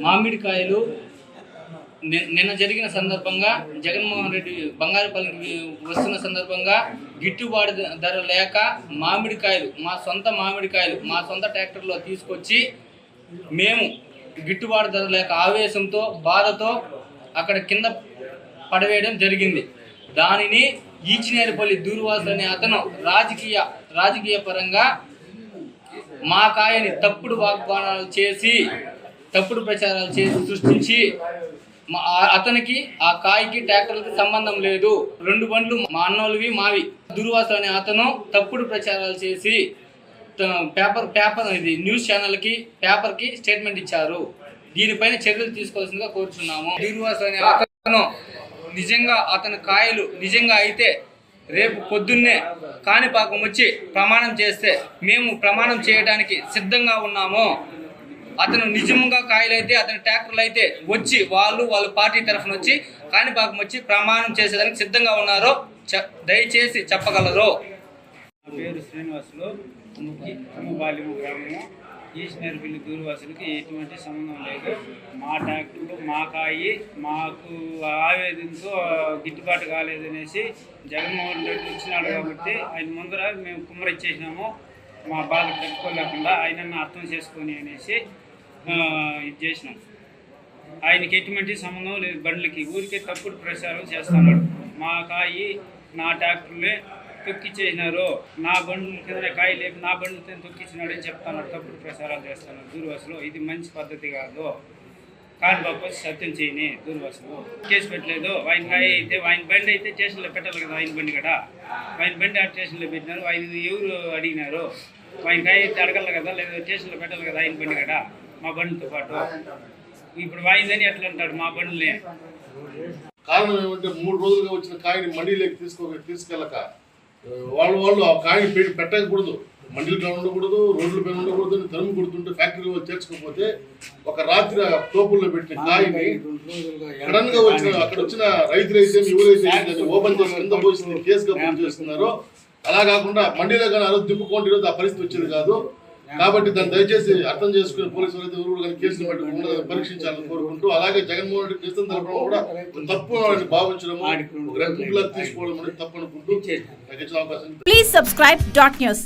మామిడికాయలు ని- నిన్న జరిగిన సందర్భంగా జగన్మోహన్ రెడ్డి బంగారుపల్లికి వస్తున్న సందర్భంగా గిట్టుబాటు ధర లేక మామిడికాయలు మా సొంత మామిడికాయలు మా సొంత ట్రాక్టర్లో తీసుకొచ్చి మేము గిట్టుబాటు ధర లేక ఆవేశంతో బాధతో అక్కడ కింద పడవేయడం జరిగింది. దానిని ఈచినేరుపల్లి దూర్వాసులు అనే అతను రాజకీయ రాజకీయ పరంగా మా కాయని తప్పుడు వాగ్దానాలు చేసి తప్పుడు ప్రచారాలు చేసి సృష్టించి మా అతనికి ఆ కాయకి ట్రాక్టర్లకి సంబంధం లేదు. రెండు బండ్లు మా అన్నోళ్ళవి మావి. దుర్వాసు అనే అతను తప్పుడు ప్రచారాలు చేసి పేపర్ పేపర్ ఇది న్యూస్ ఛానల్కి పేపర్కి స్టేట్మెంట్ ఇచ్చారు. దీనిపైన చర్యలు తీసుకోవాల్సిందిగా కోరుచున్నాము. దుర్వాసు అనే అతను నిజంగా అతని కాయలు నిజంగా అయితే రేపు పొద్దున్నే కాణిపాకం వచ్చి ప్రమాణం చేస్తే మేము ప్రమాణం చేయడానికి సిద్ధంగా ఉన్నాము. అతను నిజంగా కాయలైతే అతని ట్రాక్టర్లు అయితే వచ్చి వాళ్ళు వాళ్ళ పార్టీ తరఫున వచ్చి కాణిపాకం వచ్చి ప్రమాణం చేసేదానికి సిద్ధంగా ఉన్నారో దయచేసి చెప్పగలరు? పేరు శ్రీనివాసులు. ముఖ్య బాల్యము గ్రామము. ఈశ్వరపల్లి దూరవాసులకి ఎటువంటి సంబంధం లేదు. మా ట్రాక్టర్లు మా కాయి మాకు ఆవేదనతో గిట్టుబాటు కాలేదనేసి జగన్మోహన్ రెడ్డి వచ్చినాడు కాబట్టి ఆయన ముందర మేము కుమ్మరిచ్చేసినాము. మా బాధ పెట్టుకోలేకుండా ఆయన అర్థం చేసుకొని అనేసి ఇది చేసినాం. ఆయనకి ఎటువంటి సంబంధం లేదు. బండ్లకి ఊరికే తప్పుడు ప్రచారం చేస్తున్నాడు. మా కాయి నా ట్రాక్టర్లే తొక్కిచ్చేసినారు. నా బండ్ల కింద కాయ లేపి నా బండ్లతో తొక్కిచ్చినాడు అని చెప్తున్నాడు. తప్పుడు ప్రచారాలు చేస్తున్నాడు దూర్వాసులు ఇది మంచి పద్ధతి కాదు. కానిపాకు వచ్చి సత్యం చేయని దూర్వాసులు కేసు పెట్టలేదు. ఆయన కాయ అయితే ఆయన బండి అయితే స్టేషన్లో పెట్టాలి కదా ఆయన బండి కదా. ఆయన బండి ఆ స్టేషన్లో పెట్టినారు. ఆయన ఎవరు అడిగినారు? ఆయన కాయ అయితే అడగల కదా లేదా స్టేషన్లో పెట్టాలి కదా ఆయన బండి కదా. మా బండితో పాటు. ఇప్పుడు వాయిందని ఎట్లా అంటాడు మా బండ్లే? కారణం ఏమంటే మూడు రోజులుగా వచ్చిన కాయని మండీలోకి తీసుకో తీసుకెళ్ళక వాళ్ళు వాళ్ళు ఆ కాయని పెట్టి పెట్టకూడదు. మండీల పైన ఉండకూడదు రోడ్ల పైన ఉండకూడదు అని తరుము కొడుతుంటే ఫ్యాక్టరీలో చేర్చుకోకపోతే ఒక రాత్రి తోపుల్లో పెట్టిన కాయని సడన్గా వచ్చిన అక్కడ వచ్చిన రైతులైతే ఎవరైతే ఓపెన్ చేసి కింద పోసి కేసుగా బుక్ చేస్తున్నారో అలా కాకుండా మండీలో కానీ ఆ రోజు ఈరోజు ఆ పరిస్థితి వచ్చేది కాదు. కాబట్టి దాన్ని దయచేసి అర్థం చేసుకుని పోలీసు వారైతే ఎవరు కానీ కేసులు పరీక్షించాలని కోరుకుంటూ అలాగే జగన్మోహన్ రెడ్డి చేస్తున్న తరపున కూడా తప్పు లాగా తీసుకోవడం అనేది తప్పు అనుకుంటూ నాకు ఇచ్చిన అవకాశం. Please subscribe dot news.